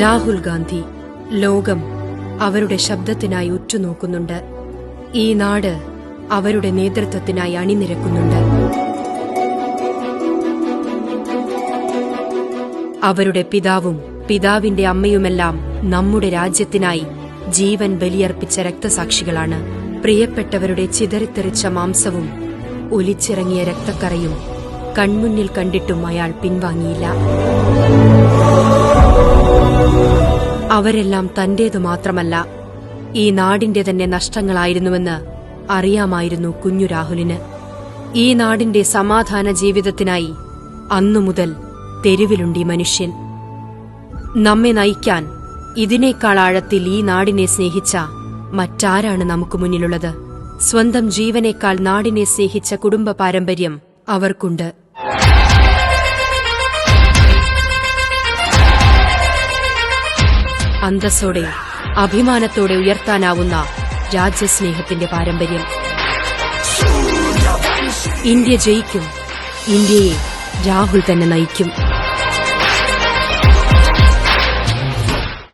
രാഹുൽ ഗാന്ധി ലോകം അവരുടെ ശബ്ദത്തിനായി ഉറ്റുനോക്കുന്നുണ്ട്. ഈ നാട് അവരുടെ നേതൃത്വത്തിനായി അണിനിരക്കുന്നുണ്ട്. അവരുടെ പിതാവും പിതാവിന്റെ അമ്മയുമെല്ലാം നമ്മുടെ രാജ്യത്തിനായി ജീവൻ ബലിയർപ്പിച്ച രക്തസാക്ഷികളാണ്. പ്രിയപ്പെട്ടവരുടെ ചിതറിത്തെറിച്ച മാംസവും ഒലിച്ചിറങ്ങിയ രക്തക്കറയും കൺമുന്നിൽ കണ്ടിട്ടും അയാൾ പിൻവാങ്ങിയില്ല. അവരെല്ലാം തന്റേതു മാത്രമല്ല ഈ നാടിന്റെ തന്നെ നഷ്ടങ്ങളായിരുന്നുവെന്ന് അറിയാമായിരുന്നു കുഞ്ഞു രാഹുലിന്. ഈ നാടിന്റെ സമാധാന ജീവിതത്തിനായി അന്നു മുതൽ തെരുവിലുണ്ടി മനുഷ്യൻ. നമ്മെ നയിക്കാൻ ഇതിനേക്കാൾ ആഴത്തിൽ ഈ നാടിനെ സ്നേഹിച്ച മറ്റാരാണ് നമുക്ക് മുന്നിലുള്ളത്? സ്വന്തം ജീവനേക്കാൾ നാടിനെ സ്നേഹിച്ച കുടുംബ പാരമ്പര്യം അവർക്കുണ്ട്. അന്തസ്സോടെ അഭിമാനത്തോടെ ഉയർത്താനാവുന്ന രാജ്യസ്നേഹത്തിന്റെ പാരമ്പര്യം. ഇന്ത്യ ജയിക്കും ഇന്ത്യയെ രാഹുൽ തന്നെ നയിക്കും.